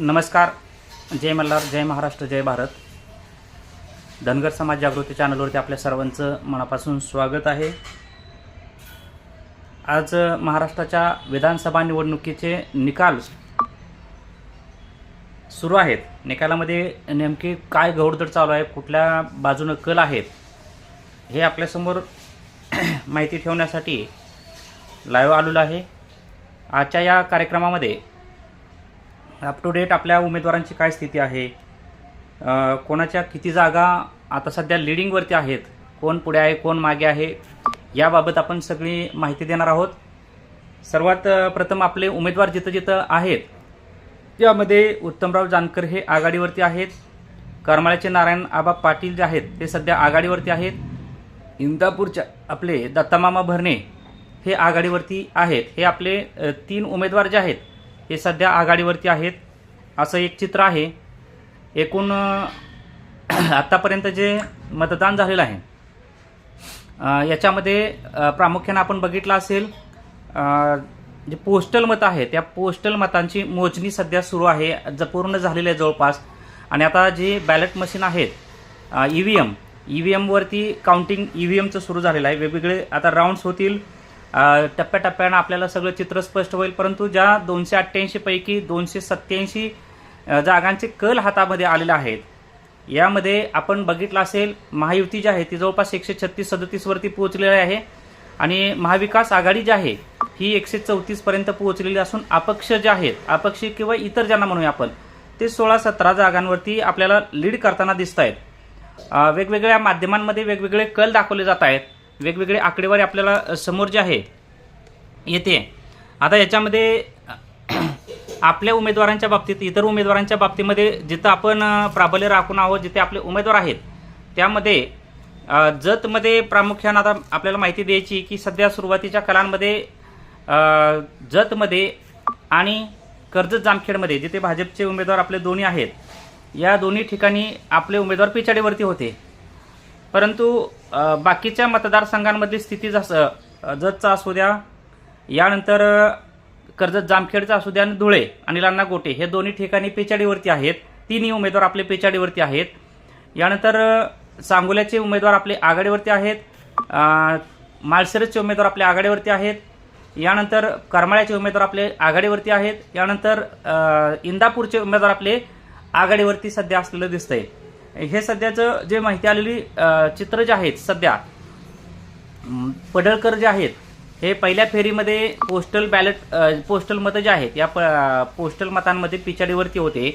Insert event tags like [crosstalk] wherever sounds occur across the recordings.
नमस्कार. जय मल्हार जय महाराष्ट्र जय भारत. धनगर समाज जागृती चॅनलवरती आपल्या सर्वांचं मनापासून स्वागत आहे. आज महाराष्ट्राच्या विधानसभा निवडणुकीचे निकाल सुरू आहेत. निकालामध्ये नेमके काय घोडदड चालू आहे कुठल्या बाजूनं कल आहेत हे आपल्यासमोर [clears throat] माहिती ठेवण्यासाठी लाईव्ह आलेलो आहे. आजच्या या कार्यक्रमामध्ये अप टू डेट आपल्या उमेदवारांची काय स्थिती आहे? कोणाच्या किती जागा आता सध्या लिडिंगवरती आहेत? कोण पुढे आहे कोण मागे आहे? याबाबत आपण सगळी माहिती देणार आहोत. सर्वात प्रथम आपले उमेदवार जिथं जिथं आहेत त्यामध्ये उत्तमराव जानकर हे आघाडीवरती आहेत. करमाळ्याचे नारायण आबा पाटील जे आहेत ते सध्या आघाडीवरती आहेत. इंदापूरच्या आपले दत्तामामा भरणे हे आघाडीवरती आहेत. हे आपले तीन उमेदवार जे आहेत हे सध्या आघाडीवरती आहेत. असं एक चित्र आहे. एकूण आत्तापर्यंत जे मतदान झालेलं आहे याच्यामध्ये प्रामुख्यानं आपण बघितलं असेल जे पोस्टल मतं आहेत त्या पोस्टल मतांची मोजणी सध्या सुरू आहे. ज पूर्ण झालेली आहे जवळपास. आणि आता जे बॅलेट मशीन आहेत E V M E V एमवरती counting E V एमचं सुरू झालेलं आहे. वेगवेगळे आता राऊंड्स होतील. टप्प्याटप्प्यानं आपल्याला सगळं चित्र स्पष्ट होईल परंतु ज्या दोनशे अठ्ठ्याऐंशी पैकी दोनशे सत्याऐंशी जागांचे कल हातामध्ये आलेले आहेत यामध्ये आपण बघितलं असेल महायुती जी आहे ती जवळपास एकशे छत्तीस सदतीसवरती पोहोचलेली आहे आणि महाविकास आघाडी जी आहे ही एकशे चौतीसपर्यंत पोहोचलेली असून अपक्ष जे आहेत अपक्ष किंवा इतर ज्यांना म्हणूया आपण ते सोळा सतरा जागांवरती आपल्याला लीड करताना दिसत आहेत वेगवेगळ्या माध्यमांमध्ये वेगवेगळे कल दाखवले जात आहेत. वेगवेगळे आकडेवारी आपल्याला समोर जे आहे येते. आता याच्यामध्ये आपल्या उमेदवारांच्या बाबतीत इतर उमेदवारांच्या बाबतीमध्ये जिथं आपण प्राबल्य राखून आहोत जिथे आपले उमेदवार आहेत त्यामध्ये जतमध्ये प्रामुख्यानं आता आपल्याला माहिती द्यायची की सध्या सुरुवातीच्या कलांमध्ये जतमध्ये आणि कर्जत जामखेडमध्ये जिथे भाजपचे उमेदवार आपले दोन्ही आहेत या दोन्ही ठिकाणी आपले उमेदवार पिछाडीवरती होते. परंतु बाकीच्या मतदारसंघांमधली स्थिती जसं जतचा असू द्या यानंतर कर्जत जामखेडचा असू द्या आणि धुळे आणि लान्ना गोटे हे दोन्ही ठिकाणी पेचाडीवरती आहेत. तिन्ही उमेदवार आपले पेचाडीवरती आहेत. यानंतर सांगोल्याचे उमेदवार आपले आघाडीवरती आहेत. अ, माळशिरसचे उमेदवार आपले आघाडीवरती आहेत. यानंतर करमाळ्याचे उमेदवार आपले आघाडीवरती आहेत. यानंतर इंदापूरचे उमेदवार आपले आघाडीवरती सध्या असलेलं दिसतंय. हे सध्याचं जे माहिती आलेली चित्र जे आहेत सध्या पडळकर जे आहेत हे पहिल्या फेरीमध्ये पोस्टल बॅलेट पोस्टल मतं जे आहेत या प पोस्टल मतांमध्ये पिछाडीवरती होते.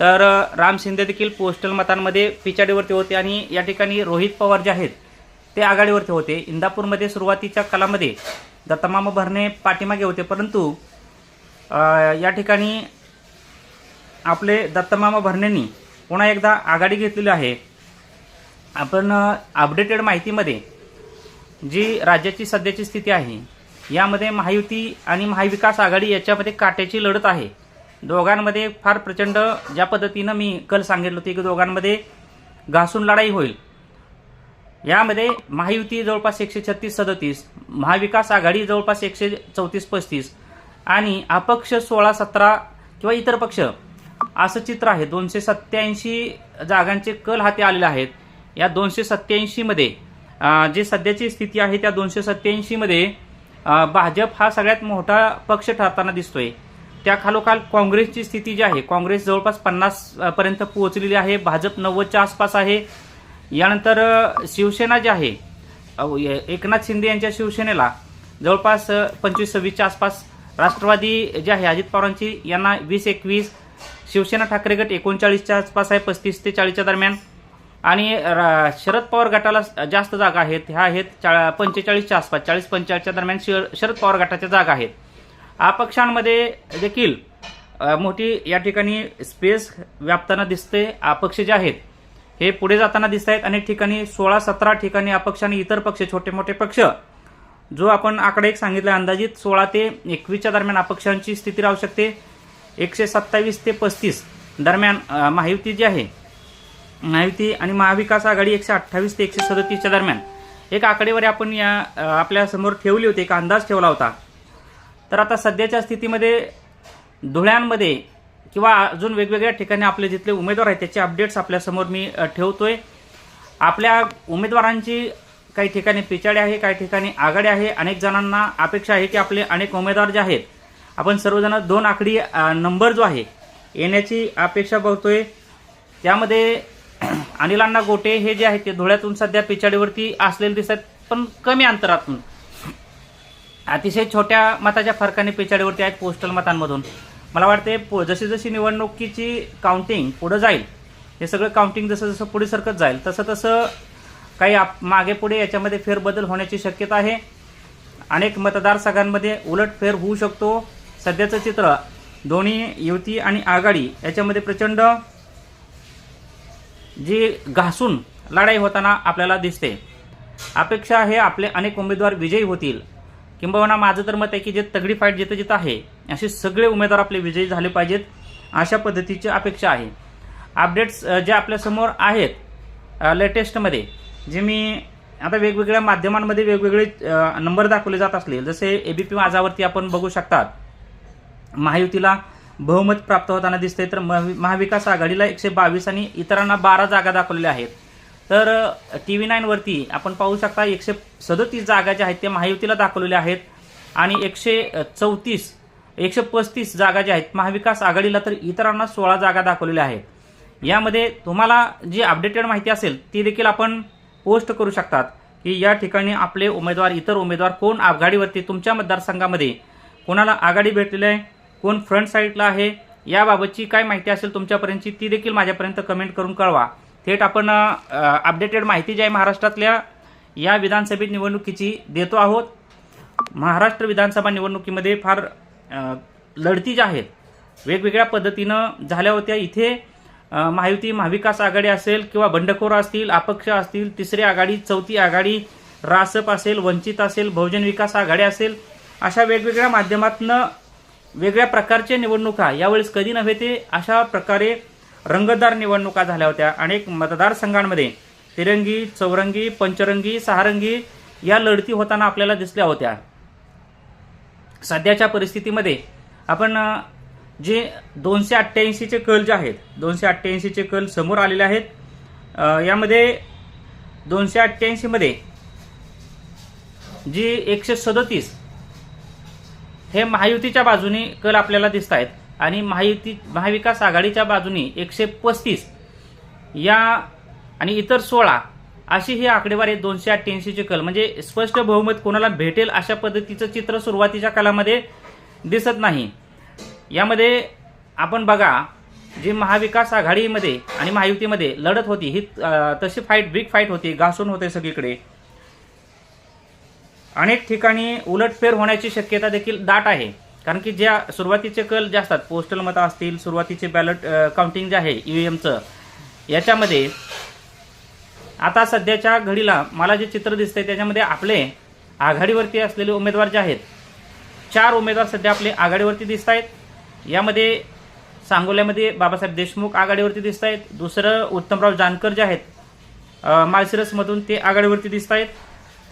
तर राम शिंदे देखील पोस्टल मतांमध्ये पिछाडीवरती होते आणि या ठिकाणी रोहित पवार जे आहेत ते आघाडीवरती होते. इंदापूरमध्ये सुरुवातीच्या कालामध्ये दत्तमामा भरणे पाठीमागे होते परंतु या ठिकाणी आपले दत्तमामा भरणेंनी पुन्हा एकदा आघाडी घेतलेली आहे. आपण अपडेटेड माहितीमध्ये जी राज्याची सध्याची स्थिती आहे यामध्ये महायुती आणि महाविकास आघाडी याच्यामध्ये काट्याची लढत आहे. दोघांमध्ये फार प्रचंड ज्या पद्धतीनं मी कल सांगितलं होते की दोघांमध्ये घासून लढाई होईल. यामध्ये महायुती जवळपास एकशे छत्तीस सदतीस महाविकास आघाडी जवळपास एकशे चौतीस पस्तीस आणि अपक्ष सोळा सतरा किंवा इतर पक्ष असं चित्र आहे. दोनशे सत्याऐंशी जागांचे कल हाती आलेले आहेत. या दोनशे सत्त्याऐंशीमध्ये जी सध्याची स्थिती आहे त्या दोनशे सत्त्याऐंशीमध्ये भाजप हा सगळ्यात मोठा पक्ष ठरताना दिसतोय. त्या खालोखाल काँग्रेसची स्थिती जी आहे काँग्रेस जवळपास पन्नास पर्यंत पोहोचलेली आहे भाजप नव्वदच्या आसपास आहे. यानंतर शिवसेना जी आहे एकनाथ शिंदे यांच्या शिवसेनेला जवळपास पंचवीस सव्वीसच्या आसपास राष्ट्रवादी जे आहे अजित पवारांची यांना वीस एकवीस शिवसेना ठाकरे गट एकोणचाळीसच्या आसपास आहे पस्तीस ते चाळीसच्या दरम्यान. आणि रा- शरद पवार गटाला जास्त जागा आहेत ह्या आहेत चा पंचेचाळीसच्या आसपास चाळीस पंचेचाळीसच्या दरम्यान शर- शरद पवार गटाच्या जागा आहेत. अपक्षांमध्ये देखील मोठी या ठिकाणी स्पेस व्यापताना दिसते अपक्ष जे आहेत हे पुढे जाताना दिसत आहेत. अनेक ठिकाणी सोळा सतरा ठिकाणी अपक्ष आणि इतर पक्ष छोटे मोठे पक्ष जो आपण आकडे एक सांगितला अंदाजित सोळा ते एकवीसच्या दरम्यान अपक्षांची स्थिती राहू शकते. एकशे सत्तावीस ते पस्तीस दरम्यान महायुती जी आहे महायुती आणि महाविकास आघाडी एकशे अठ्ठावीस ते एकशे सदतीसच्या दरम्यान. एक आकडेवारी आपण या आपल्यासमोर ठेवली होती एक अंदाज ठेवला होता. तर आता सध्याच्या स्थितीमध्ये धुळ्यांमध्ये किंवा अजून वेगवेगळ्या ठिकाणी आपले जिथले उमेदवार आहेत त्याचे अपडेट्स आपल्यासमोर मी ठेवतो आहे आपल्या उमेदवारांची काही ठिकाणी पिछाडी आहे काही ठिकाणी आघाडी आहे. अनेक जणांना अपेक्षा आहे की आपले अनेक उमेदवार जे आहेत आपण सर्वजण दोन आकडी नंबर जो आहे येण्याची अपेक्षा बघतोय त्यामध्ये [clears throat] अनिलांना गोटे हे जे आहे ते धुळ्यातून सध्या पिछाडीवरती असलेले दिसत पण कमी अंतरातून. अतिशय छोट्या मताच्या फरकाने पिछाडीवरती आहेत पोस्टल मतांमधून. मला वाटते पो जशी जशी निवडणुकीची काउंटिंग पुढं जाईल हे सगळं काउंटिंग जसं जसं पुढे सरकत जाईल तसं तसं काही आप मागे पुढे याच्यामध्ये फेरबदल होण्याची शक्यता आहे. अनेक मतदारसंघांमध्ये उलटफेर होऊ शकतो. सध्याचं चित्र दोन्ही युती आणि आघाडी याच्यामध्ये प्रचंड जी घासून लढाई होताना आपल्याला दिसते. अपेक्षा हे आपले अनेक उमेदवार विजयी होतील. किंबहुना माझं तर मत आहे की जे तगडी फाईट जिथं जिथं आहे असे सगळे उमेदवार आपले विजयी झाले पाहिजेत अशा पद्धतीची अपेक्षा आहे. अपडेट्स जे आपल्यासमोर आहेत लेटेस्टमध्ये जे मी आता वेगवेगळ्या माध्यमांमध्ये वेगवेगळे नंबर दाखवले जात असले जसे ए बी पी माझावरती आपण बघू शकतात. महायुतीला बहुमत प्राप्त होताना दिसते तर महाविकास आघाडीला एकशे बावीस आणि इतरांना बारा जागा दाखवलेल्या आहेत. तर टी व्ही नाईनवरती आपण पाहू शकता एकशे सदतीस जागा ज्या आहेत त्या महायुतीला दाखवलेल्या आहेत. आणि एकशे चौतीस एकशे पस्तीस जागा ज्या आहेत महाविकास आघाडीला तर इतरांना सोळा जागा दाखवलेल्या आहेत. यामध्ये तुम्हाला जी अपडेटेड माहिती असेल ती देखील आपण पोस्ट करू शकतात की या ठिकाणी आपले उमेदवार इतर उमेदवार कोण आघाडीवरती तुमच्या मतदारसंघामध्ये कोणाला आघाडी भेटलेली आहे? कोण फ्रंट साईडला आहे याबाबतची काय माहिती असेल तुमच्यापर्यंतची ती देखील माझ्यापर्यंत कमेंट करून कळवा. थेट आपण अपडेटेड माहिती जी आहे महाराष्ट्रातल्या या विधानसभेत निवडणुकीची देतो आहोत. महाराष्ट्र विधानसभा निवडणुकीमध्ये फार लढती ज्या आहेत वेगवेगळ्या पद्धतीनं झाल्या होत्या. इथे महायुती महाविकास आघाडी असेल किंवा बंडखोर असतील अपक्ष असतील तिसरी आघाडी चौथी आघाडी रासप असेल वंचित असेल बहुजन विकास आघाडी असेल अशा वेगवेगळ्या माध्यमातनं वेगळ्या प्रकारच्या निवडणुका यावेळेस कधी नव्हे ते अशा प्रकारे रंगतदार निवडणुका झाल्या होत्या. अनेक मतदारसंघांमध्ये तिरंगी चौरंगी पंचरंगी सहारंगी या लढती होताना आपल्याला दिसल्या होत्या. सध्याच्या परिस्थितीमध्ये आपण जे दोनशे अठ्ठ्याऐंशीचे कल जे आहेत दोनशे अठ्ठ्याऐंशीचे कल समोर आलेले आहेत यामध्ये दोनशे अठ्ठ्याऐंशीमध्ये जी एकशे सदतीस हे महायुतीच्या बाजूने कल आपल्याला दिसत आहेत आणि महायुती महाविकास आघाडीच्या बाजूने एकशे पस्तीस या आणि इतर सोळा अशी ही आकडेवारी दोनशे अठ्ठ्याऐंशीचे कल. म्हणजे स्पष्ट बहुमत कोणाला भेटेल अशा पद्धतीचं चित्र सुरुवातीच्या कालामध्ये दिसत नाही. यामध्ये आपण बघा जी महाविकास आघाडीमध्ये आणि महायुतीमध्ये लढत होती ही तशी फाईट बिग फाईट होती घासून होते सगळीकडे. अनेक ठिकाणी उलटफेर होण्याची शक्यता देखील दाट आहे. कारण की ज्या सुरुवातीचे कल जे असतात पोस्टल मतं असतील सुरुवातीचे बॅलट काउंटिंग जे आहे ईव्हीएमचं याच्यामध्ये आता सध्याच्या घडीला मला जे चित्र दिसतंय त्याच्यामध्ये आपले आघाडीवरती असलेले उमेदवार जे आहेत चार उमेदवार सध्या आपले आघाडीवरती दिसत आहेत यामध्ये सांगोल्यामध्ये बाबासाहेब देशमुख आघाडीवरती दिसत आहेत दुसरं उत्तमराव जानकर जे आहेत माळशिरसमधून ते आघाडीवरती दिसत आहेत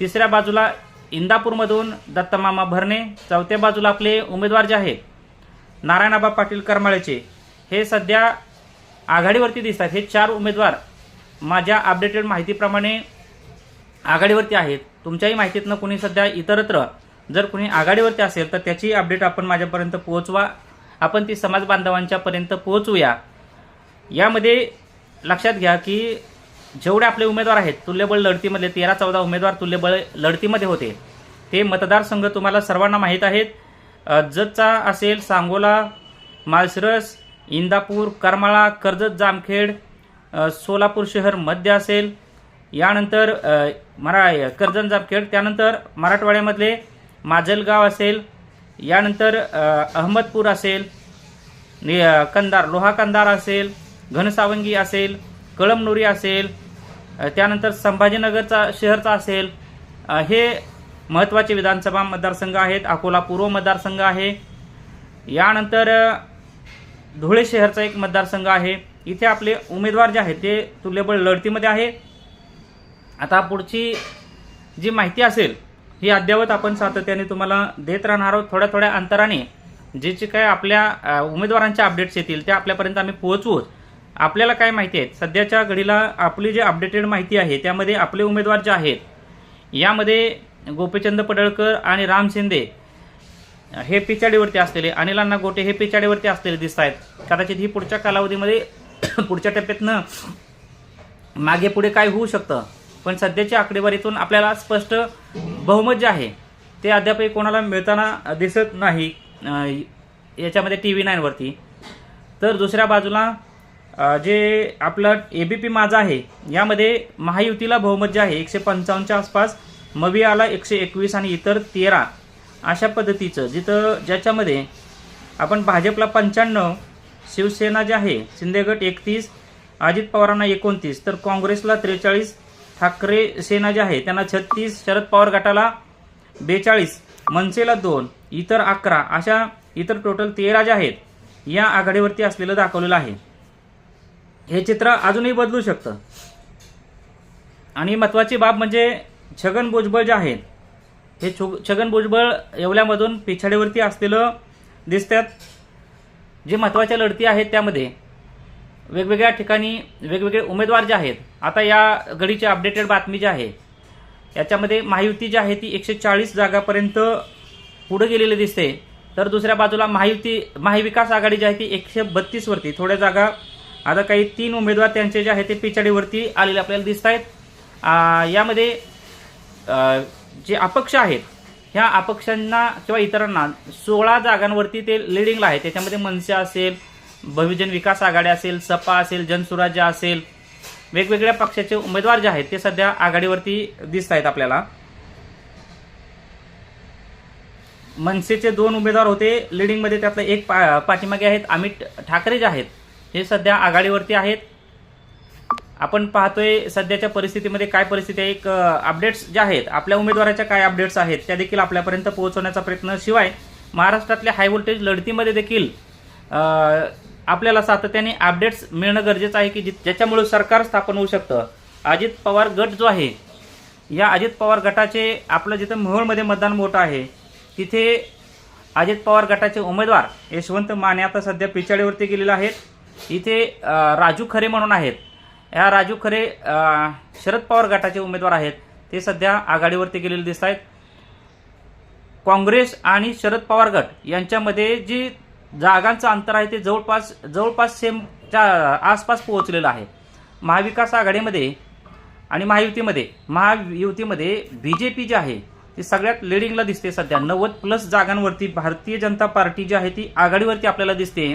तिसऱ्या बाजूला इंदापूरमधून दत्तमामा भरणे चौथ्या बाजूला आपले उमेदवार जे आहेत नारायणाबा पाटील करमाळेचे हे सध्या आघाडीवरती दिसतात. हे चार उमेदवार माझ्या अपडेटेड माहितीप्रमाणे आघाडीवरती आहेत. तुमच्याही माहितीतनं कुणी सध्या इतरत्र जर कुणी आघाडीवरती असेल तर त्याची अपडेट आपण माझ्यापर्यंत पोहोचवा. आपण ती समाज बांधवांच्यापर्यंत पोहोचूया. यामध्ये लक्षात घ्या की जेवढे आपले उमेदवार आहेत तुल्यबळ लढतीमधले तेरा चौदा उमेदवार तुल्यबळ लढतीमध्ये होते. ते मतदारसंघ तुम्हाला सर्वांना माहीत आहेत. जतचा असेल सांगोला माळशिरस इंदापूर करमाळा कर्जत जामखेड सोलापूर शहर मध्य असेल. यानंतर मरा कर्जत जामखेड त्यानंतर मराठवाड्यामधले माजलगाव असेल. यानंतर अहमदपूर असेल. नि कंदार लोहा कंदार असेल. घनसावंगी असेल. कळमनुरी असेल. त्यानंतर संभाजीनगरचा शहरचा असेल हे महत्त्वाचे विधानसभा मतदारसंघ आहेत अकोला पूर्व मतदारसंघ आहे. यानंतर धुळे शहरचा एक मतदारसंघ आहे. इथे आपले उमेदवार जे आहेत ते तुल्यबळ लढतीमध्ये आहे. आता पुढची जी माहिती असेल ही अद्ययावत आपण सातत्याने तुम्हाला देत राहणार आहोत. थोड्या थोड्या अंतराने जे जे काय आपल्या उमेदवारांच्या अपडेट्स येतील ते आपल्यापर्यंत आम्ही पोहोचवूच आपल्याला काय माहिती आहे? सध्याच्या घडीला आपली जी अपडेटेड माहिती आहे त्यामध्ये आपले उमेदवार जे आहेत यामध्ये गोपीचंद पडळकर आणि राम शिंदे हे पिछाडीवरती असलेले अनिल अण्णा गोटे हे पिछाडीवरती असलेले दिसत आहेत. कदाचित ही पुढच्या कालावधीमध्ये [coughs] पुढच्या टप्प्यातनं मागे पुढे काय होऊ शकतं? पण सध्याच्या आकडेवारीतून आपल्याला स्पष्ट बहुमत जे आहे ते अद्यापही कोणाला मिळताना दिसत नाही याच्यामध्ये टी व्ही नाईनवरती तर दुसऱ्या बाजूला जे आपलं ए बी पी माझा आहे यामध्ये महायुतीला बहुमत जे आहे एकशे पंचावन्नच्या आसपास मवियाला एकशे एकवीस आणि इतर तेरा अशा पद्धतीचं जिथं ज्याच्यामध्ये आपण भाजपला पंच्याण्णव शिवसेना जे आहे शिंदेगट एकतीस अजित पवारांना एकोणतीस तर काँग्रेसला त्रेचाळीस ठाकरे सेना जे आहे त्यांना छत्तीस शरद पवार गटाला बेचाळीस मनसेला दोन इतर अकरा अशा इतर टोटल तेरा जे आहेत या आघाडीवरती असलेलं दाखवलेलं आहे. हे चित्र अजूनही बदलू शकतं. आणि महत्त्वाची बाब म्हणजे छगन भुजबळ जे आहेत हे छो छगन भुजबळ येवल्यामधून पिछाडीवरती असलेलं दिसतात. जे महत्त्वाच्या लढती आहेत त्यामध्ये वेगवेगळ्या ठिकाणी वेगवेगळे उमेदवार जे आहेत आता या घडीची अपडेटेड बातमी जी आहे याच्यामध्ये महायुती जी आहे ती एकशे चाळीस जागापर्यंत पुढे गेलेली दिसते. तर दुसऱ्या बाजूला महायुती महाविकास आघाडी जी आहे ती एकशे बत्तीसवरती थोड्या जागा आता काही तीन उमेदवार त्यांचे जे आहे ते पिछाडीवरती आलेले आपल्याला दिसत आहेत यामध्ये जे अपक्ष आहेत ह्या अपक्षांना किंवा इतरांना सोळा जागांवरती ते लिडिंगला आहे त्याच्यामध्ये मनसे असेल बहुजन विकास आघाडी असेल सपा असेल जनसुराज्य असेल वेगवेगळ्या पक्षाचे उमेदवार जे आहेत ते सध्या आघाडीवरती दिसत आहेत आपल्याला. मनसेचे दोन उमेदवार होते लिडिंगमध्ये त्यातलं एक पा पाठीमागे आहेत अमित ठाकरे जे आहेत हे सध्या आघाडीवरती आहेत. आपण पाहतोय सध्याच्या परिस्थितीमध्ये काय परिस्थिती आहे. एक अपडेट्स ज्या आहेत आपल्या उमेदवाराच्या काय अपडेट्स आहेत त्या देखील आपल्यापर्यंत पोहोचवण्याचा प्रयत्न शिवाय महाराष्ट्रातल्या हाय व्होल्टेज लढतीमध्ये देखील आपल्याला सातत्याने अपडेट्स मिळणं गरजेचं आहे की जि- ज्याच्यामुळे सरकार स्थापन होऊ शकतं. अजित पवार गट जो आहे या अजित पवार गटाचे आपलं जिथं मोहोळमध्ये मतदान मोठं आहे तिथे अजित पवार गटाचे उमेदवार यशवंत माने आता सध्या पिछाडीवरती गेलेले आहेत. इथे राजू खरे म्हणून आहेत. या राजू खरे शरद पवार गटाचे उमेदवार आहेत. ते सध्या आघाडीवरती गेलेले दिसत आहेत. काँग्रेस आणि शरद पवार गट यांच्यामध्ये जी जागांचं अंतर आहे ते जवळपास जवळपास सेमच्या आसपास पोहोचलेलं आहे. महाविकास आघाडीमध्ये आणि महायुतीमध्ये महायुतीमध्ये बी जे पी जी आहे ती सगळ्यात लिडिंगला दिसते सध्या. नव्वद प्लस जागांवरती भारतीय जनता पार्टी जी आहे ती आघाडीवरती आपल्याला दिसते.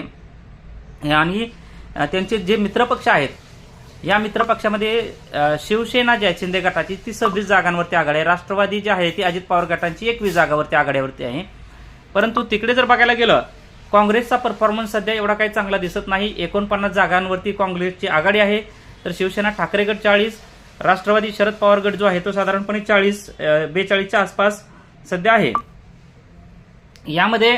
आणि त्यांचे जे मित्रपक्ष आहेत या मित्रपक्षामध्ये शिवसेना जी आहे शिंदे गटाची ती सव्वीस जागांवरती आघाडी आहे. राष्ट्रवादी जी आहे ती अजित पवार गटांची एकवीस जागावरती आघाडीवरती आहे. परंतु तिकडे जर बघायला गेलं काँग्रेसचा परफॉर्मन्स सध्या एवढा काही चांगला दिसत नाही. एकोणपन्नास जागांवरती काँग्रेसची आघाडी आहे. तर शिवसेना ठाकरे गट चाळीस राष्ट्रवादी शरद पवार गट जो आहे तो साधारणपणे चाळीस बेचाळीसच्या आसपास सध्या आहे. यामध्ये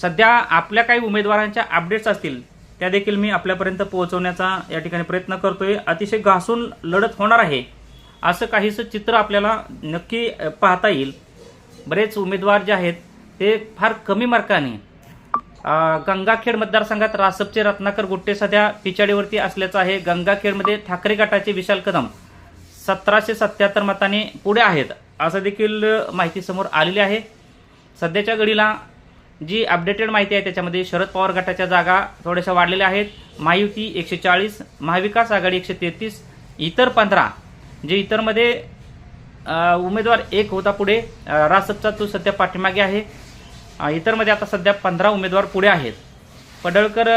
सध्या आपल्या काही उमेदवारांच्या अपडेट्स असतील त्या देखील मी आपल्यापर्यंत पोहोचवण्याचा या ठिकाणी प्रयत्न करतोय. अतिशय घासून लढत होणार आहे असं काहीसं चित्र आपल्याला नक्की पाहता येईल. बरेच उमेदवार जे आहेत ते फार कमी मार्काने गंगाखेड मतदारसंघात रासपचे रत्नाकर गुट्टे सध्या पिछाडीवरती असल्याचं आहे. गंगाखेडमध्ये ठाकरे गटाचे विशाल कदम सतराशे सत्याहत्तर मताने पुढे आहेत असं देखील माहिती समोर आलेली आहे. सध्याच्या घडीला जी अपडेटेड माहिती आहे त्याच्यामध्ये शरद पवार गटाच्या जागा थोड्याशा वाढलेल्या आहेत. महायुती एकशे चाळीस महाविकास आघाडी एकशे तेहतीस इतर पंधरा. जे इतरमध्ये उमेदवार एक होता पुढे रासपचा तो सध्या पाठीमागे आहे. इतरमध्ये आता सध्या पंधरा उमेदवार पुढे आहेत. पडळकर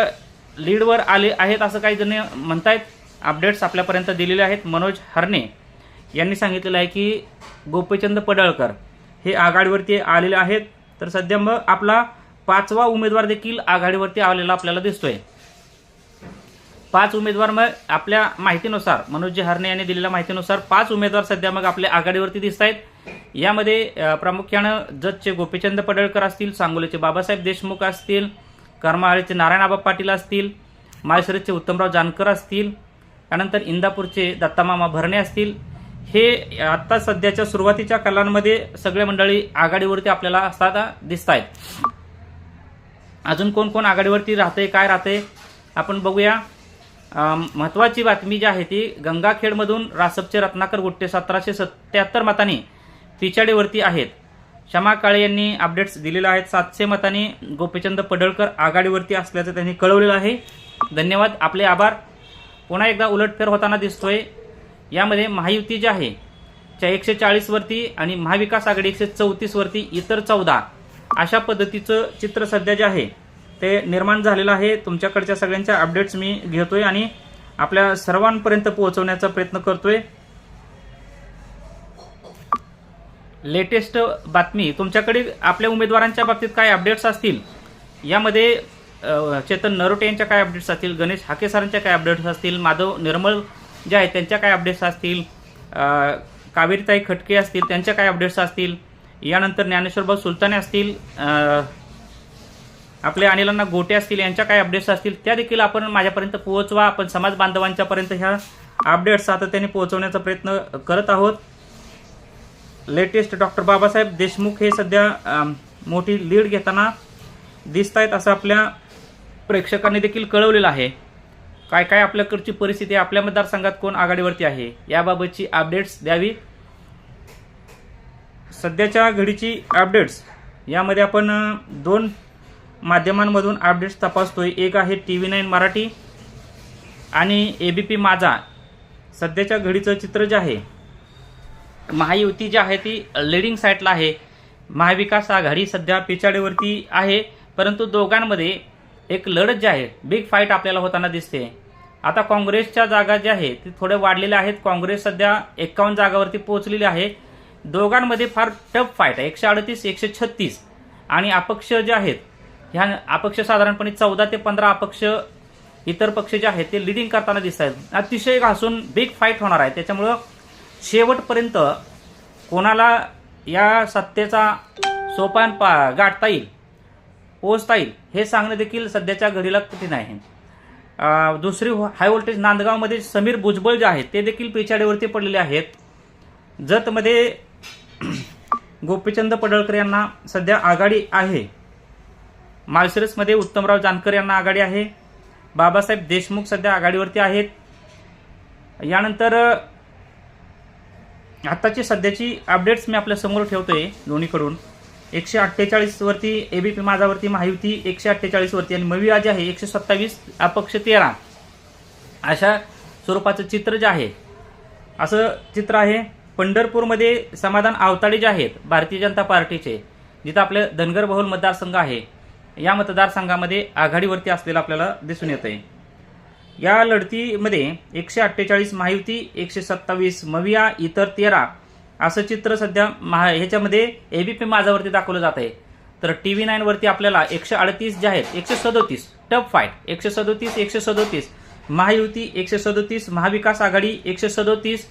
लीडवर आले आहेत असं काही जण म्हणतायत. अपडेट्स आपल्यापर्यंत दिलेले आहेत. मनोज हरणे यांनी सांगितलेलं आहे की गोपीचंद पडळकर हे आघाडीवरती आलेले आहेत. तर सध्या मग आपला पाचवा उमेदवार देखील आघाडीवरती आलेला आपल्याला दिसतोय. पाच उमेदवार मग आपल्या माहितीनुसार मनोजी हरणे यांनी दिलेल्या माहितीनुसार पाच उमेदवार सध्या मग आपल्या आघाडीवरती दिसत आहेत यामध्ये प्रामुख्यानं जतचे गोपीचंद पडळकर असतील सांगोलीचे बाबासाहेब देशमुख असतील करमाळ्याचे नारायणआबा पाटील असतील माळशिरसचे उत्तमराव जानकर असतील त्यानंतर इंदापूरचे दत्तामामा भरणे असतील हे आत्ता सध्याच्या सुरुवातीच्या कलांमध्ये सगळे मंडळी आघाडीवरती आपल्याला असताना दिसत आहेत अजून कोण कोण आघाडीवरती राहतंय काय राहतंय आपण बघूया. महत्त्वाची बातमी जी आहे ती गंगाखेडमधून रासपचे रत्नाकर गुट्टे सतराशे सत्याहत्तर मतांनी पिछाडीवरती आहेत. क्षमा काळे यांनी अपडेट्स दिलेले आहेत. सातशे मतांनी गोपीचंद पडळकर आघाडीवरती असल्याचं त्यांनी कळवलेलं आहे. धन्यवाद आपले आभार. पुन्हा एकदा उलटफेर होताना दिसतोय. यामध्ये महायुती जी आहे त्या एकशे चाळीसवरती आणि महाविकास आघाडी एकशे चौतीसवरती इतर चौदा अशा पद्धतीचं चित्र सध्या जे आहे ते निर्माण झालेलं आहे. तुमच्याकडच्या सगळ्यांच्या अपडेट्स मी घेतोय आणि आपल्या सर्वांपर्यंत पोहोचवण्याचा प्रयत्न करतोय. लेटेस्ट बातमी तुमच्याकडे आपल्या उमेदवारांच्या बाबतीत काय अपडेट्स असतील? यामध्ये चेतन नरोटे यांच्या काय अपडेट्स असतील? गणेश हाके सरांच्या काय अपडेट्स असतील? माधव निर्मल जे आहेत त्यांच्या काय अपडेट्स असतील? कावेरीताई खटके असतील त्यांच्या काय अपडेट्स असतील? यानंतर ज्ञानेश्वरभाऊ सुलताने असतील आपल्या आपले अनिलांना गोटे असतील यांच्या काय अपडेट्स असतील त्या देखील आपण माझ्यापर्यंत पोहोचवा. आपण समाज बांधवांच्यापर्यंत ह्या अपडेट्स सातत्याने पोहोचवण्याचा प्रयत्न करत आहोत. लेटेस्ट डॉक्टर बाबासाहेब देशमुख हे सध्या मोठी लीड घेताना दिसत आहेत असं आपल्या प्रेक्षकांनी देखील कळवलेलं आहे. काय काय आपल्याकडची परिस्थिती आपल्या मतदारसंघात कोण आघाडीवरती आहे याबाबतची अपडेट्स द्यावी. सध्याच्या घडीची अपडेट्स यामध्ये आपण दोन माध्यमांमधून अपडेट्स तपासतोय. एक आहे टी व्ही नाईन मराठी आणि ए बी पी माझा. सध्याच्या घडीचं चित्र जे आहे महायुती जी आहे ती लिडिंग साईटला आहे. महाविकास आघाडी सध्या पिछाडीवरती आहे परंतु दोघांमध्ये एक लढत जी आहे बिग फाईट आपल्याला होताना दिसते. आता काँग्रेसच्या जागा ज्या आहेत ती थोड्या वाढलेल्या आहेत. काँग्रेस सध्या एकावन्न जागावरती पोहोचलेली आहे. दोघांमध्ये फार टफ फाईट आहे. एकशे अडतीस एकशे छत्तीस आणि अपक्ष जे आहेत ह्या अपक्ष साधारणपणे चौदा ते पंधरा अपक्ष इतर पक्ष जे आहेत ते लिडिंग करताना दिसत आहेत. अतिशय घासून बिग फाईट होणार आहे. त्याच्यामुळं शेवटपर्यंत कोणाला या सत्तेचा सोपान पा गाठता येईल पोचता येईल हे सांगणं देखील सध्याच्या घडीला कठीण आहे. दुसरी हाय व्होल्टेज नांदगावमध्ये समीर भुजबळ जे आहेत ते देखील पिछाडीवरती पडलेले आहेत. जतमध्ये [clears throat] गोपीचंद पडळकर यांना सध्या आघाडी आहे. माळशिरसमध्ये उत्तमराव जानकर यांना आघाडी आहे. बाबासाहेब देशमुख सध्या आघाडीवरती आहेत. यानंतर आत्ताची सध्याची अपडेट्स मी आपल्यासमोर ठेवतो आहे दोन्हीकडून. एकशे अठ्ठेचाळीस वरती एबीपी माझावरती महायुती एकशे अठ्ठेचाळीस वरती आणि मविया जे आहे एकशे सत्तावीस अपक्ष तेरा. अशा स्वरूपाचं चित्र जे आहे असं चित्र आहे पंढरपूरमध्ये समाधान आवताडे जे आहेत भारतीय जनता पार्टीचे जिथं आपलं धनगर बहुल मतदारसंघ आहे या मतदारसंघामध्ये आघाडीवरती असलेलं आपल्याला दिसून येत आहे या लढतीमध्ये एकशे अठ्ठेचाळीस महायुती एकशे सत्तावीस मविया इतर तेरा असं चित्र सध्या महा ह्याच्यामध्ये ए बी पी माझावरती दाखवलं जात आहे. तर टी व्ही नाईनवरती आपल्याला एकशे अडतीस जे आहेत एकशे सदोतीस टप फाईट एकशे सदोतीस एकशे सदोतीस महायुती एकशे सदोतीस महाविकास आघाडी एकशे सदोतीस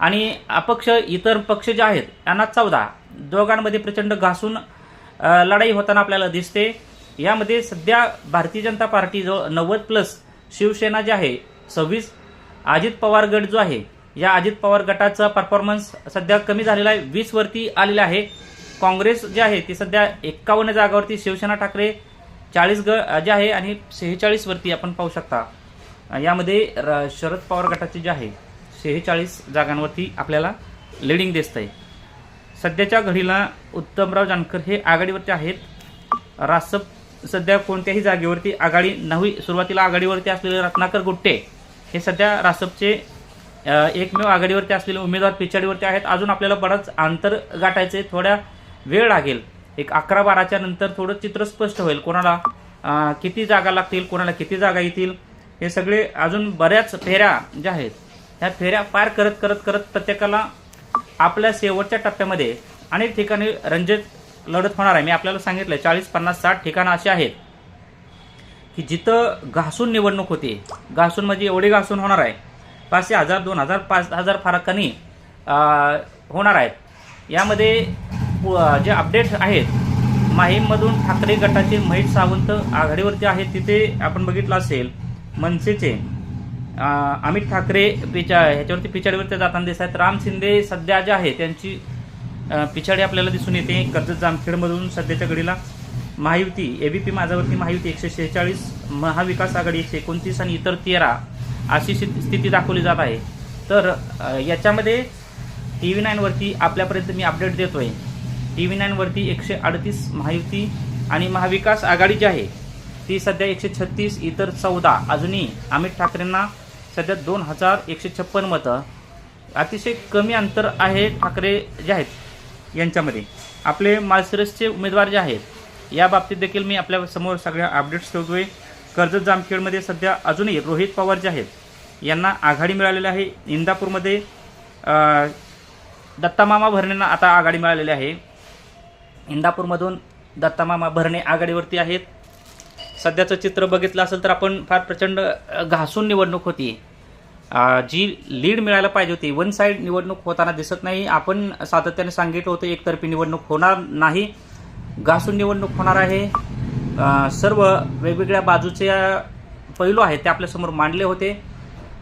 आणि अपक्ष इतर पक्ष जे आहेत यांना चौदा. दोघांमध्ये प्रचंड घासून लढाई होताना आपल्याला दिसते. यामध्ये सध्या भारतीय जनता पार्टी जो नव्वद प्लस शिवसेना जे आहे सव्वीस अजित पवार गट जो आहे या अजित पवार गटाचा परफॉर्मन्स सध्या कमी झालेला आहे. वीस वरती आलेला आहे. काँग्रेस जे आहे ती सध्या एक्कावन्न जागावरती शिवसेना ठाकरे चाळीस ग जे आहे आणि सेहेचाळीस वरती आपण पाहू शकता. यामध्ये र- शरद पवार गटाचे जे आहे सेहेचाळीस जागांवरती आपल्याला लिडिंग दिसत आहे सध्याच्या घडीला उत्तमराव जानकर हे आघाडीवरती आहेत. रासप सध्या कोणत्याही जागेवरती आघाडी नवी सुरुवातीला आघाडीवरती असलेले रत्नाकर गुट्टे हे सध्या रासपचे एकमेव आघाडीवरती असलेले उमेदवार पिछाडीवरती आहेत. अजून आपल्याला बराच अंतर गाठायचे थोड्या वेळ लागेल. एक अकरा बाराच्या नंतर थोडं चित्र स्पष्ट होईल. कोणाला किती जागा लागतील कोणाला किती जागा येतील हे सगळे अजून बऱ्याच फेऱ्या ज्या आहेत ह्या फेऱ्या पार करत करत करत प्रत्येकाला आपल्या शेवटच्या टप्प्यामध्ये अनेक ठिकाणी रंजित लढत होणार आहे. मी आपल्याला सांगितलं चाळीस पन्नास साठ ठिकाणं अशी आहेत की जिथं घासून निवडणूक होते. घासून म्हणजे एवढी घासून होणार आहे. पाचशे हजार दोन हजार पाच हजार फरकाने होणार आहेत. यामध्ये जे अपडेट आहेत माहीममधून ठाकरे गटाचे महेश सावंत आघाडीवरती आहेत तिथे आपण बघितलं असेल मनसेचे अमित ठाकरे पिचा ह्याच्यावरती पिछाडीवरती जाताना दिसत आहेत. राम शिंदे सध्या जे आहे त्यांची पिछाडी आपल्याला दिसून येते. कर्जत जामखेडमधून सध्याच्या घडीला. महायुती एबीपी माझावरती महायुती एकशे शेहेचाळीस महाविकास आघाडी एकशे एकोणतीस आणि इतर तेरा. अशी स्थिती दाखवली जात आहे. तर याच्यामध्ये टी व्ही नाईनवरती आपल्यापर्यंत मी अपडेट देतो आहे टी व्ही नाईनवरती एकशे अडतीस महायुती आणि महाविकास आघाडी जी आहे ती सध्या एकशे छत्तीस इतर चौदा अजूनही अमित ठाकरेंना सध्या दोन हजार एकशे छप्पन मतं. अतिशय कमी अंतर आहे ठाकरे जे आहेत यांच्यामध्ये. आपले माळशिरसचे उमेदवार जे आहेत या बाबतीत देखील मी आपल्यासमोर सगळ्या अपडेट्स ठेवतो आहे कर्जत जामखेडमध्ये सध्या अजूनही रोहित पवार जे आहेत यांना आघाडी मिळालेली आहे. इंदापूरमध्ये दत्तामामा भरणेंना आता आघाडी मिळालेली आहे. इंदापूरमधून दत्तामामा भरणे आघाडीवरती आहेत. सध्याचं चित्र बघितलं असेल तर आपण फार प्रचंड घासून निवडणूक होती. जी लीड मिळायला पाहिजे होती वन साईड निवडणूक होताना दिसत नाही. आपण सातत्याने सांगितलं होतं एकतर्फी निवडणूक होणार नाही. घासून निवडणूक होणार आहे. सर्व वेगवेगळ्या बाजूचे पैलू आहेत ते आपल्यासमोर मांडले होते.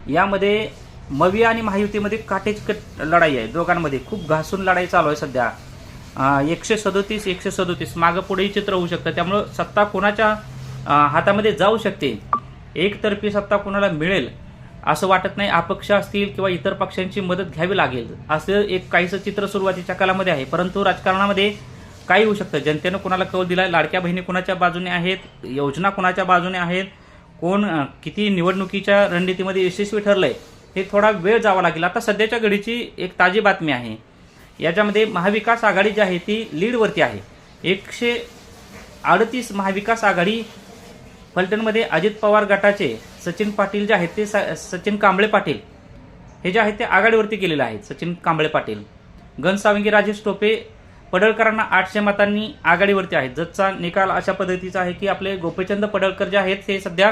यामध्ये मविया आणि महायुतीमध्ये काटेचकट लढाई आहे दोघांमध्ये खूप घासून लढाई चालू आहे सध्या. एकशे सदोतीस एकशे सदोतीस. मागं पुढेही चित्र होऊ शकतं त्यामुळं सत्ता कोणाच्या हातामध्ये जाऊ शकते? एकतर्फी सत्ता कोणाला मिळेल? असं वाटत नाही अपक्ष असतील किंवा इतर पक्षांची मदत घ्यावी लागेल. असं एक काहीसं चित्र सुरुवातीच्या कालामध्ये आहे परंतु राजकारणामध्ये काही होऊ शकतं. जनतेनं कोणाला कौल दिलाय? लाडक्या बहिणी कोणाच्या बाजूने आहेत? योजना कोणाच्या बाजूने आहेत? कोण किती निवडणुकीच्या रणनीतीमध्ये यशस्वी ठरलं आहे हे थोडा वेळ जावा लागेल. आता सध्याच्या घडीची एक ताजी बातमी आहे. याच्यामध्ये महाविकास आघाडी जी आहे ती लीडवरती आहे. एकशे अडतीस महाविकास आघाडी फलटणमध्ये अजित पवार गटाचे सचिन पाटील जे आहेत ते स- सचिन कांबळे पाटील. हे जे आहेत ते आघाडीवरती गेलेले आहेत सचिन कांबळे पाटील. घनसावंगी राजेश टोपे पडळकरांना आठशे मतांनी आघाडीवरती आहेत. जतचा निकाल अशा पद्धतीचा आहे की आपले गोपीचंद पडळकर जे आहेत ते सध्या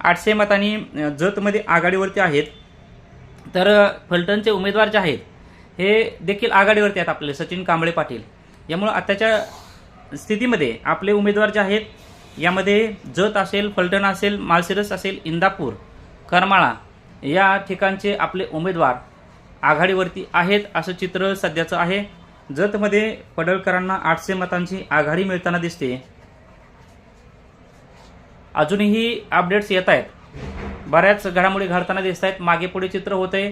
आठशे मतांनी जतमध्ये आघाडीवरती आहेत. तर फलटणचे उमेदवार जे आहेत हे देखील आघाडीवरती आहेत आपले सचिन कांबळे पाटील. यामुळं आताच्या स्थितीमध्ये आपले उमेदवार जे आहेत यामध्ये जत असेल फलटण असेल माळशिरस असेल इंदापूर करमाळा या ठिकाणचे आपले उमेदवार आघाडीवरती आहेत असं चित्र सध्याचं आहे. जतमध्ये पडळकरांना आठशे मतांची आघाडी मिळताना दिसते. अजूनही अपडेट्स येत आहेत. बऱ्याच घडामोडी घडताना दिसत आहेत. मागे पुढे चित्र होत आहे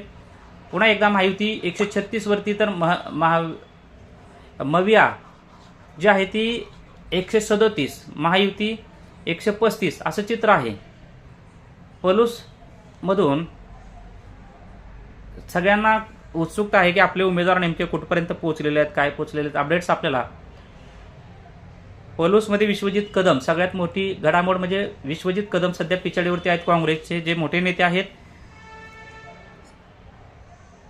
पुन्हा एकदा महायुती एकशे छत्तीसवरती तर महा महा मविया जी आहे ती एकशे सदोतीस महायुती एकशे पस्तीस असं चित्र आहे. पलूसमधून सगळ्यांना उत्सुकता आहे की आपले उमेदवार नेमके कुठपर्यंत पोहोचलेले आहेत काय पोहोचलेले आहेत. अपडेट्स आपल्याला. पलूसमध्ये विश्वजित कदम सगळ्यात मोठी घडामोड म्हणजे विश्वजित कदम सध्या पिछाडीवरती आहेत काँग्रेसचे जे मोठे नेते आहेत.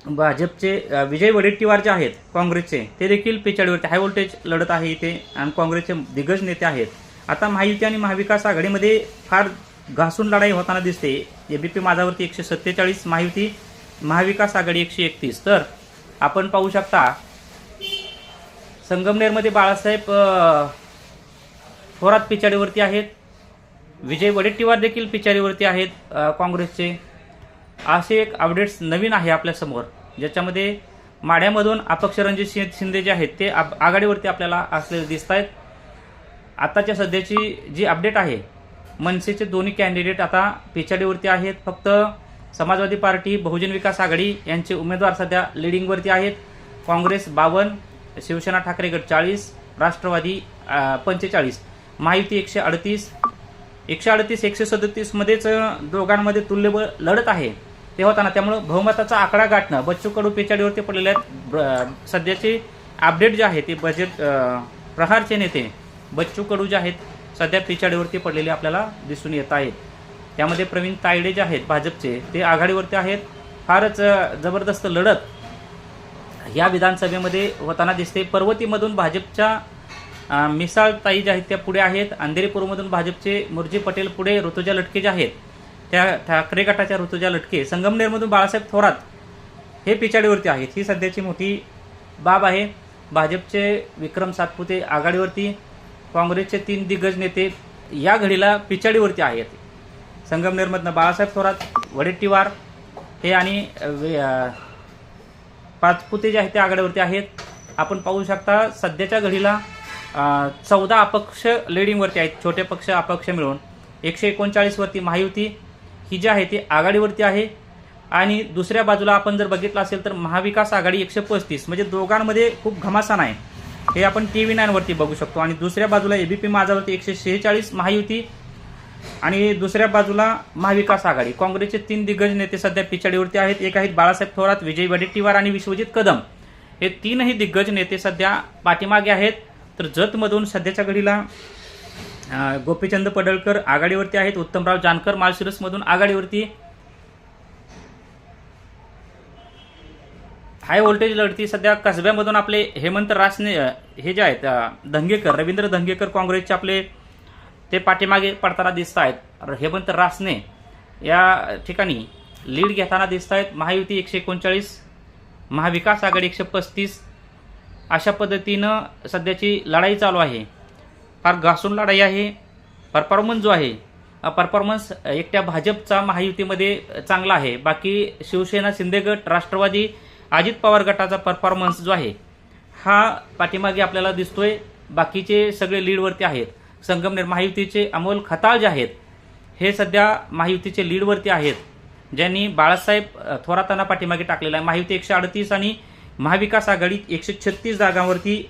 भाजपचे विजय वडेट्टीवार जे आहेत काँग्रेसचे ते देखील पिछाडीवरती हाय व्होल्टेज लढत आहे इथे आणि काँग्रेसचे दिग्गज नेते आहेत. आता महायुती आणि महाविकास आघाडीमध्ये फार घासून लढाई होताना दिसते. ए बी पी माझावरती एकशे सत्तेचाळीस महायुती महाविकास आघाडी एकशे एकतीस. तर आपण पाहू शकता संगमनेरमध्ये बाळासाहेब थोरात पिछाडीवरती आहेत. विजय वडेट्टीवार देखील पिछाडीवरती आहेत काँग्रेसचे. असे एक अपडेट्स नवीन आहे आपल्यासमोर ज्याच्यामध्ये माढ्यामधून अपक्ष रणजित सिंह शिंदे जे आहेत ते आप- आघाडीवरती आपल्याला असलेले दिसत आहेत. आताच्या सध्याची जी अपडेट आहे मनसेचे दोन्ही कॅन्डिडेट आता पिछाडीवरती आहेत. फक्त समाजवादी पार्टी बहुजन विकास आघाडी यांचे उमेदवार सध्या लिडिंगवरती आहेत. काँग्रेस बावन्न शिवसेना ठाकरे गट चाळीस राष्ट्रवादी पंचेचाळीस. महायुती एकशे अडतीस. एकशे अडतीस एकशे सदतीसमध्येच दोघांमध्ये तुल्यबळ लढत आहे. ते होताना त्यामुळं बहुमताचा आकडा गाठणं बच्चू कडू पेचाडीवरती पडलेले आहेत. सध्याचे अपडेट जे आहे ते बजेट प्रहारचे नेते बच्चू कडू जे आहेत सध्या पेचाडीवरती पडलेले आपल्याला दिसून येत आहेत. त्यामध्ये प्रवीण तायडे जे आहेत भाजपचे ते आघाडीवरती आहेत. फारच जबरदस्त लढत या विधानसभेमध्ये होताना दिसते. पर्वतीमधून भाजपच्या मिसाळ ताई ज्या आहेत त्या पुढे आहेत. अंधेरीपूरमधून भाजपचे मुरजी पटेल पुढे ऋतुजा लटके जे आहेत त्या ठाकरे गटाच्या ऋतुजा लटके. संगमनेरमधून बाळासाहेब थोरात हे पिछाडीवरती आहेत. ही सध्याची मोठी बाब आहे. भाजपचे विक्रम सातपुते आघाडीवरती काँग्रेसचे तीन दिग्गज नेते या घडीला पिछाडीवरती आहेत. संगमनेरमधनं बाळासाहेब थोरात वडेट्टीवार हे आणि वे- पाचपुते जे आहेत ते आघाडीवरती आहेत. आपण पाहू शकता सध्याच्या घडीला चौदा अपक्ष लिडिंगवरती आहेत. छोटे पक्ष अपक्ष मिळून. एकशे एकोणचाळीसवरती महायुती. ही जी आहे ती आघाडीवरती आहे. आणि दुसऱ्या बाजूला आपण जर बघितलं असेल तर महाविकास आघाडी एकशे पस्तीस. म्हणजे दोघांमध्ये खूप घमासान आहे. हे आपण टी व्ही नाईनवरती बघू शकतो. आणि दुसऱ्या बाजूला एबीपी माझावरती एकशे शेहेचाळीस महायुती. आणि दुसऱ्या बाजूला महाविकास आघाडी. काँग्रेसचे तीन दिग्गज नेते सध्या पिछाडीवरती आहेत. एक आहेत बाळासाहेब थोरात विजय वडेट्टीवार आणि विश्वजित कदम. हे तीनही दिग्गज नेते सध्या पाठीमागे आहेत. तर जतमधून सध्याच्या घडीला गोपीचंद पडळकर आघाडीवरती आहेत. उत्तमराव जानकर माळशिरसमधून आघाडीवरती. हाय व्होल्टेज लढती सध्या कसब्यामधून आपले हेमंत रासने हे जे आहेत धंगेकर रवींद्र धंगेकर काँग्रेसचे आपले ते पाठीमागे पडताना दिसत आहेत हेमंत रासने. या ठिकाणी लीड घेताना दिसत आहेत महायुती एकशे एकोणचाळीस महाविकास आघाडी एकशे पस्तीस. अशा पद्धतीनं सध्याची लढाई चालू आहे. फार घासून लढाई आहे परफॉर्मन्स जो आहे परफॉर्मन्स एकट्या भाजपचा महायुतीमध्ये चांगला आहे. बाकी शिवसेना शिंदे गट राष्ट्रवादी अजित पवार गटाचा परफॉर्मन्स जो आहे हा पाठीमागे आपल्याला दिसतोय. बाकीचे सगळे लीडवरती आहेत. संगमनेर महायुतीचे अमोल खताळ जे आहेत हे सध्या महायुतीचे लीडवरती आहेत ज्यांनी बाळासाहेब थोरातांना पाठीमागे टाकलेला आहे. महायुती एकशे अडतीस आणि महाविकास आघाडी एकशे छत्तीस जागांवरती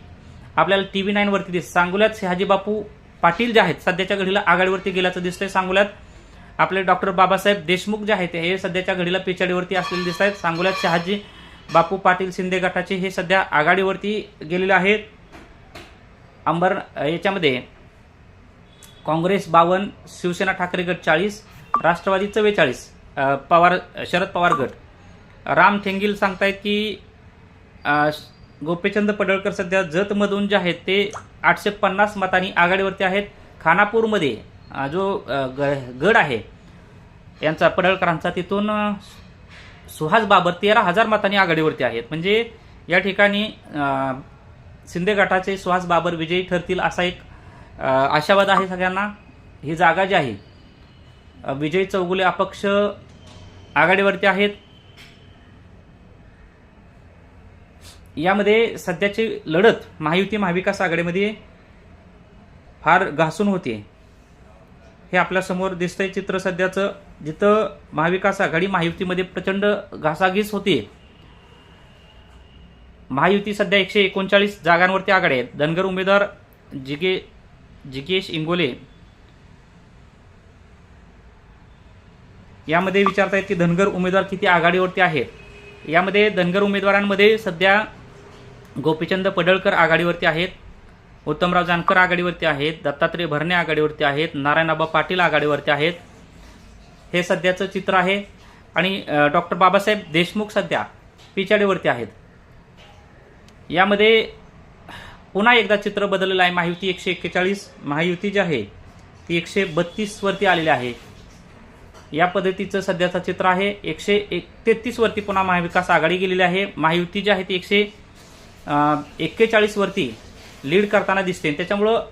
आपल्याला टी व्ही नाईनवरती दिसत. सांगोल्यात शहाजीबापू पाटील जे आहेत सध्याच्या घडीला आघाडीवरती गेल्याचं दिसतंय सांगोल्यात. आपले डॉक्टर बाबासाहेब देशमुख जे आहेत हे सध्याच्या घडीला पिछाडीवरती असलेले दिसत आहेत. सांगोल्यात शहाजी बापू पाटील शिंदे गटाचे हे सध्या आघाडीवरती गेलेले आहेत. अंबर याच्यामध्ये काँग्रेस बावन्न शिवसेना ठाकरे गट चाळीस राष्ट्रवादी चव्वेचाळीस पवार शरद पवार गट. राम ठेंगील सांगतायत की गोपीचंद पडळकर सध्या जतमधून जे आहेत ते आठशे पन्नास मतांनी आघाडीवरती आहेत. खानापूरमध्ये जो ग- गड आहे यांचा पडळकरांचा तिथून सुहास बाबर तेरा हजार मतांनी आघाडीवरती आहेत. म्हणजे या ठिकाणी शिंदे गटाचे सुहास बाबर विजयी ठरतील असा एक आशावाद आहे सगळ्यांना. ही जागा जी आहे विजय चौगुले अपक्ष आघाडीवरती आहेत. यामध्ये सध्याची लढत महायुती महाविकास आघाडीमध्ये फार घासून होते हे आपल्यासमोर दिसतंय चित्र सध्याचं जिथं महाविकास आघाडी महायुतीमध्ये प्रचंड घासाघीस होते महायुती सध्या एकशे एकोणचाळीस जागांवरती आघाडी आहेत. धनगर उमेदवार जिगे जिगेश इंगोले. यामध्ये विचारतायत की धनगर उमेदवार किती आघाडीवरती आहेत यामध्ये धनगर उमेदवारांमध्ये सध्या गोपीचंद पडळकर आघाडीवरती आहेत उत्तमराव जानकर आघाडीवरती आहेत दत्तात्रय भरणे आघाडीवरती आहेत नारायणबाबा पाटील आघाडीवरती आहेत. हे सध्याचं चित्र आहे आणि डॉक्टर बाबासाहेब देशमुख सध्या पिछाडीवरती आहेत. यामध्ये पुन्हा एकदा चित्र बदललेलं आहे. महायुती एकशे एक्केचाळीस. महायुती जी आहे ती एकशे बत्तीसवरती आलेली आहे. या पद्धतीचं सध्याचं चित्र आहे. एकशे एक तेहतीसवरती पुन्हा महाविकास आघाडी गेलेली आहे. महायुती जी आहे ती एकशे एक्केचाळीसवरती लीड करताना दिसते. त्याच्यामुळं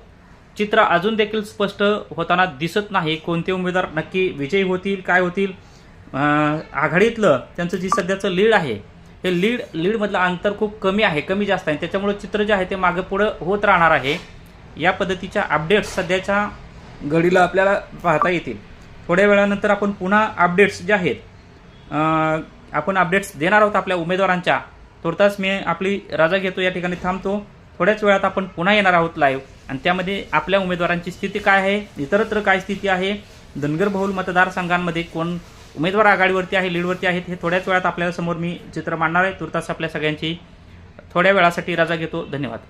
चित्र अजून देखील स्पष्ट होताना दिसत नाही. कोणते उमेदवार नक्की विजयी होतील काय होतील? आघाडीतलं त्यांचं जी सध्याचं लीड आहे हे लीड लीडमधलं अंतर खूप कमी आहे कमी जास्त आहे. त्याच्यामुळं चित्र जे आहे ते मागे पुढं होत राहणार आहे. या पद्धतीच्या अपडेट्स सध्याच्या घडीला आपल्याला पाहता येतील. थोड्या वेळानंतर आपण पुन्हा अपडेट्स जे आहेत आपण अपडेट्स देणार आहोत आपल्या उमेदवारांच्या. तोडताच मी आपली रजा घेतो या ठिकाणी थांबतो. थोड्याच वेळात आपण पुन्हा येणार आहोत लाईव्ह आणि त्यामध्ये आपल्या उमेदवारांची स्थिती काय आहे इतरत्र काय स्थिती आहे धनगर बहुल मतदारसंघांमध्ये कोण उमेदवार आघाडीवरती आहे लीडवरती आहेत हे थोड्याच वेळात आपल्यासमोर मी चित्र मांडणार आहे. तुर्तास आपल्या सगळ्यांची थोड्या वेळासाठी रजा घेतो. धन्यवाद.